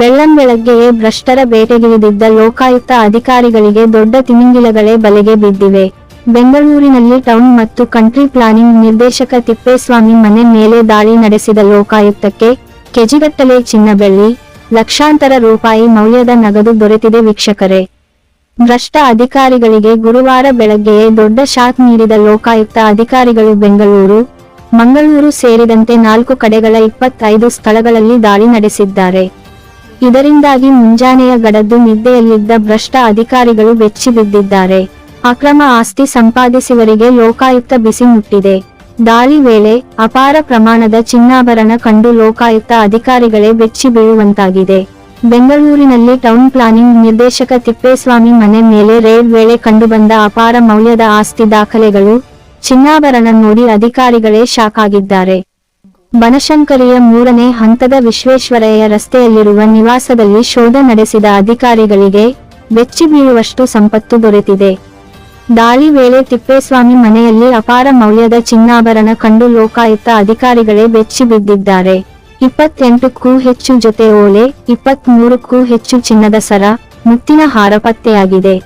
ಬೆಳ್ಳಂಬೆಳಗ್ಗೆಯೇ ಭ್ರಷ್ಟರ ಬೇಟೆಗಿಳಿದಿದ್ದ ಲೋಕಾಯುಕ್ತ ಅಧಿಕಾರಿಗಳಿಗೆ ದೊಡ್ಡ ತಿಮಿಂಗಿಲಗಳೇ ಬಲೆಗೆ ಬಿದ್ದಿವೆ. ಬೆಂಗಳೂರಿನಲ್ಲಿ ಟೌನ್ ಮತ್ತು ಕಂಟ್ರಿ ಪ್ಲಾನಿಂಗ್ ನಿರ್ದೇಶಕ ತಿಪ್ಪೇಸ್ವಾಮಿ ಮನೆ ಮೇಲೆ ದಾಳಿ ನಡೆಸಿದ ಲೋಕಾಯುಕ್ತಕ್ಕೆ ಕೆಜಿಗಟ್ಟಲೆ ಚಿನ್ನ ಬೆಳ್ಳಿ, ಲಕ್ಷಾಂತರ ರೂಪಾಯಿ ಮೌಲ್ಯದ ನಗದು ದೊರೆತಿದೆ ವೀಕ್ಷಕರೇ. ಭ್ರಷ್ಟ ಅಧಿಕಾರಿಗಳಿಗೆ ಗುರುವಾರ ಬೆಳಗ್ಗೆಯೇ ದೊಡ್ಡ ಶಾಕ್ ನೀಡಿದ ಲೋಕಾಯುಕ್ತ ಅಧಿಕಾರಿಗಳು ಬೆಂಗಳೂರು, ಮಂಗಳೂರು ಸೇರಿದಂತೆ ನಾಲ್ಕು ಕಡೆಗಳ ಇಪ್ಪತ್ತೈದು ಸ್ಥಳಗಳಲ್ಲಿ ದಾಳಿ ನಡೆಸಿದ್ದಾರೆ. ಇದರಿಂದಾಗಿ ಮುಂಜಾನೆಯ ಗಡದ್ದು ನಿದ್ದೆಯಲ್ಲಿದ್ದ ಭ್ರಷ್ಟ ಅಧಿಕಾರಿಗಳು ಬೆಚ್ಚಿ ಬಿದ್ದಿದ್ದಾರೆ. ಅಕ್ರಮ ಆಸ್ತಿ ಸಂಪಾದಿಸಿವರಿಗೆ ಲೋಕಾಯುಕ್ತ ಬಿಸಿ ಮುಟ್ಟಿದೆ. ದಾಳಿ ವೇಳೆ ಅಪಾರ ಪ್ರಮಾಣದ ಚಿನ್ನಾಭರಣ ಕಂಡು ಲೋಕಾಯುಕ್ತ ಅಧಿಕಾರಿಗಳೇ ಬೆಚ್ಚಿ ಬೀಳುವಂತಾಗಿದೆ. ಬೆಂಗಳೂರಿನಲ್ಲಿ ಟೌನ್ ಪ್ಲಾನಿಂಗ್ ನಿರ್ದೇಶಕ ತಿಪ್ಪೇಸ್ವಾಮಿ ಮನೆ ಮೇಲೆ ರೇಡ್ ವೇಳೆ ಕಂಡುಬಂದ ಅಪಾರ ಮೌಲ್ಯದ ಆಸ್ತಿ ದಾಖಲೆಗಳು, ಚಿನ್ನಾಭರಣ ನೋಡಿ ಅಧಿಕಾರಿಗಳೇ ಶಾಕ್ ಆಗಿದ್ದಾರೆ. ಬನಶಂಕರಿಯ ಮೂರನೇ ಹಂತದ ವಿಶ್ವೇಶ್ವರಯ್ಯ ರಸ್ತೆಯಲ್ಲಿರುವ ನಿವಾಸದಲ್ಲಿ ಶೋಧ ನಡೆಸಿದ ಅಧಿಕಾರಿಗಳಿಗೆ ಬೆಚ್ಚಿ ಬೀಳುವಷ್ಟು ಸಂಪತ್ತು ದೊರೆತಿದೆ. ದಾಳಿ ವೇಳೆ ತಿಪ್ಪೇಸ್ವಾಮಿ ಮನೆಯಲ್ಲಿ ಅಪಾರ ಮೌಲ್ಯದ ಚಿನ್ನಾಭರಣ ಕಂಡು ಲೋಕಾಯುಕ್ತ ಅಧಿಕಾರಿಗಳೇ ಬೆಚ್ಚಿ ಬಿದ್ದಿದ್ದಾರೆ. ಇಪ್ಪತ್ತೆಂಟಕ್ಕೂ ಹೆಚ್ಚು ಜೊತೆ ಓಲೆ ಇಪ್ಪತ್ಮೂರಕ್ಕೂ ಹೆಚ್ಚು ಚಿನ್ನದ ಸರ, ಮುತ್ತಿನ ಹಾರ ಪತ್ತೆಯಾಗಿದೆ.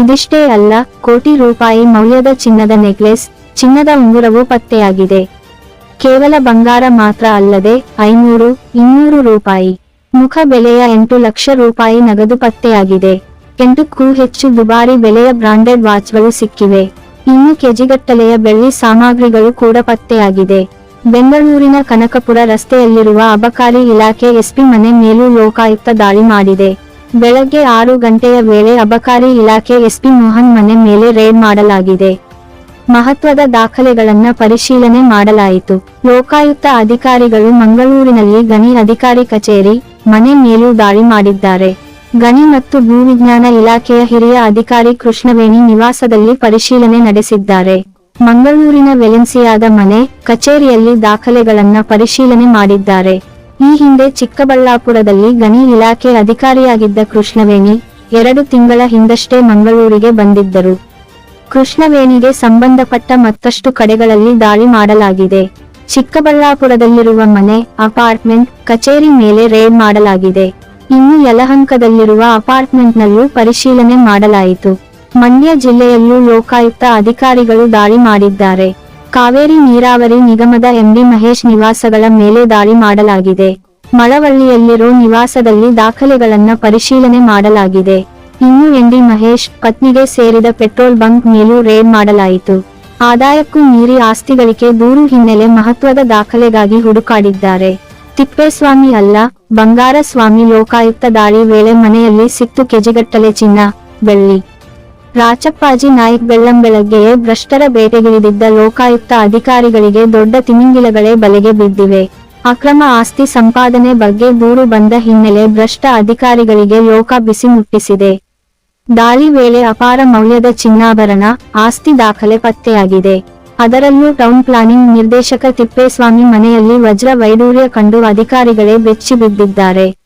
ಇದಿಷ್ಟೇ ಅಲ್ಲ, ಕೋಟಿ ರೂಪಾಯಿ ಮೌಲ್ಯದ ಚಿನ್ನದ ನೆಕ್ಲೆಸ್, ಚಿನ್ನದ ಉಂಗುರವೂ ಪತ್ತೆಯಾಗಿದೆ. ಕೇವಲ ಬಂಗಾರ ಮಾತ್ರ ಅಲ್ಲದೆ ಐನೂರು, ಇನ್ನೂರು ರೂಪಾಯಿ. ಮುಖ ಬೆಲೆಯ ಎಂಟು ಲಕ್ಷ ರೂಪಾಯಿ ನಗದು ಪತ್ತೆಯಾಗಿದೆ. ಎಂಟಕ್ಕೂ ಹೆಚ್ಚು ದುಬಾರಿ ಬೆಲೆಯ ಬ್ರಾಂಡೆಡ್ ವಾಚ್ಗಳು ಸಿಕ್ಕಿವೆ. ಇನ್ನು ಕೆಜಿಗಟ್ಟಲೆಯ ಬೆಳ್ಳಿ ಸಾಮಗ್ರಿಗಳು ಕೂಡ ಪತ್ತೆಯಾಗಿದೆ. ಬೆಂಗಳೂರಿನ ಕನಕಪುರ ರಸ್ತೆಯಲ್ಲಿರುವ ಅಬಕಾರಿ ಇಲಾಖೆ ಎಸ್ಪಿ ಮನೆ ಮೇಲೂ ಲೋಕಾಯುಕ್ತ ದಾಳಿ ಮಾಡಿದೆ. ಬೆಳಗ್ಗೆ ಆರು ಗಂಟೆಯ ವೇಳೆ ಅಬಕಾರಿ ಇಲಾಖೆ ಎಸ್ಪಿ ಮೋಹನ್ ಮನೆ ಮೇಲೆ ರೇಡ್ ಮಾಡಲಾಗಿದೆ. ಮಹತ್ವದ ದಾಖಲೆಗಳನ್ನ ಪರಿಶೀಲನೆ ಮಾಡಲಾಯಿತು. ಲೋಕಾಯುಕ್ತ ಅಧಿಕಾರಿಗಳು ಮಂಗಳೂರಿನಲ್ಲಿ ಗಣಿ ಅಧಿಕಾರಿ ಕಚೇರಿ, ಮನೆ ಮೇಲೂ ದಾಳಿ ಮಾಡಿದ್ದಾರೆ. ಗಣಿ ಮತ್ತು ಭೂವಿಜ್ಞಾನ ಇಲಾಖೆಯ ಹಿರಿಯ ಅಧಿಕಾರಿ ಕೃಷ್ಣವೇಣಿ ನಿವಾಸದಲ್ಲಿ ಪರಿಶೀಲನೆ ನಡೆಸಿದ್ದಾರೆ. ಮಂಗಳೂರಿನ ವೆಲೆನ್ಸಿಯಾದ ಮನೆ, ಕಚೇರಿಯಲ್ಲಿ ದಾಖಲೆಗಳನ್ನ ಪರಿಶೀಲನೆ ಮಾಡಿದ್ದಾರೆ. ಈ ಹಿಂದೆ ಚಿಕ್ಕಬಳ್ಳಾಪುರದಲ್ಲಿ ಗಣಿ ಇಲಾಖೆ ಅಧಿಕಾರಿಯಾಗಿದ್ದ ಕೃಷ್ಣವೇಣಿ ಎರಡು ತಿಂಗಳ ಹಿಂದಷ್ಟೇ ಮಂಗಳೂರಿಗೆ ಬಂದಿದ್ದರು. ಕೃಷ್ಣವೇಣಿಗೆ ಸಂಬಂಧಪಟ್ಟ ಮತ್ತಷ್ಟು ಕಡೆಗಳಲ್ಲಿ ದಾಳಿ ಮಾಡಲಾಗಿದೆ. ಚಿಕ್ಕಬಳ್ಳಾಪುರದಲ್ಲಿರುವ ಮನೆ, ಅಪಾರ್ಟ್ಮೆಂಟ್, ಕಚೇರಿ ಮೇಲೆ ರೇಡ್ ಮಾಡಲಾಗಿದೆ. ಇನ್ನು ಯಲಹಂಕದಲ್ಲಿರುವ ಅಪಾರ್ಟ್ಮೆಂಟ್ನಲ್ಲೂ ಪರಿಶೀಲನೆ ಮಾಡಲಾಯಿತು. ಮಂಡ್ಯ ಜಿಲ್ಲೆಯಲ್ಲೂ ಲೋಕಾಯುಕ್ತ ಅಧಿಕಾರಿಗಳು ದಾಳಿ ಮಾಡಿದ್ದಾರೆ. ಕಾವೇರಿ ನೀರಾವರಿ ನಿಗಮದ ಎಂಡಿ ಮಹೇಶ್ ನಿವಾಸಗಳ ಮೇಲೆ ದಾಳಿ ಮಾಡಲಾಗಿದೆ. ಮಳವಳ್ಳಿಯಲ್ಲಿರೋ ನಿವಾಸದಲ್ಲಿ ದಾಖಲೆಗಳನ್ನ ಪರಿಶೀಲನೆ ಮಾಡಲಾಗಿದೆ. ಇನ್ನು ಎಂಡಿ ಮಹೇಶ್ ಪತ್ನಿಗೆ ಸೇರಿದ ಪೆಟ್ರೋಲ್ ಬಂಕ್ ಮೇಲೂ ರೇಡ್ ಮಾಡಲಾಯಿತು. ಆದಾಯಕ್ಕೂ ಮೀರಿ ಆಸ್ತಿಗಳಿಕೆ ದೂರು ಹಿನ್ನೆಲೆ ಮಹತ್ವದ ದಾಖಲೆಗಾಗಿ ಹುಡುಕಾಡಿದ್ದಾರೆ. ತಿಪ್ಪೇಸ್ವಾಮಿ ಅಲ್ಲ ಬಂಗಾರ ಸ್ವಾಮಿ ಲೋಕಾಯುಕ್ತ ದಾಳಿ ವೇಳೆ ಮನೆಯಲ್ಲಿ ಸಿಕ್ತು ಕೆಜಿಗಟ್ಟಲೆ ಚಿನ್ನ, ಬೆಳ್ಳಿ. ರಾಚಪ್ಪಾಜಿ ನಾಯ್ಕ್ ಬೆಳ್ಳಂಬೆಳಗ್ಗೆಯೇ ಭ್ರಷ್ಟರ ಬೇಟೆಗಿಳಿದಿದ್ದ ಲೋಕಾಯುಕ್ತ ಅಧಿಕಾರಿಗಳಿಗೆ ದೊಡ್ಡ ತಿಮಿಂಗಿಲಗಳೇ ಬಲೆಗೆ ಬಿದ್ದಿವೆ. ಅಕ್ರಮ ಆಸ್ತಿ ಸಂಪಾದನೆ ಬಗ್ಗೆ ದೂರು ಬಂದ ಹಿನ್ನೆಲೆ ಭ್ರಷ್ಟ ಅಧಿಕಾರಿಗಳಿಗೆ ಲೋಕ ಬಿಸಿ ಮುಟ್ಟಿಸಿದೆ. ದಾಳಿ ವೇಳೆ ಅಪಾರ ಮೌಲ್ಯದ ಚಿನ್ನಾಭರಣ, ಆಸ್ತಿ ದಾಖಲೆ ಪತ್ತೆಯಾಗಿದೆ. ಅದರಲ್ಲೂ ಟೌನ್ ಪ್ಲಾನಿಂಗ್ ನಿರ್ದೇಶಕ ತಿಪ್ಪೇಸ್ವಾಮಿ ಮನೆಯಲ್ಲಿ ವಜ್ರ ವೈಡೂರ್ಯ ಕಂಡು ಅಧಿಕಾರಿಗಳೇ ಬೆಚ್ಚಿ ಬಿದ್ದಿದ್ದಾರೆ.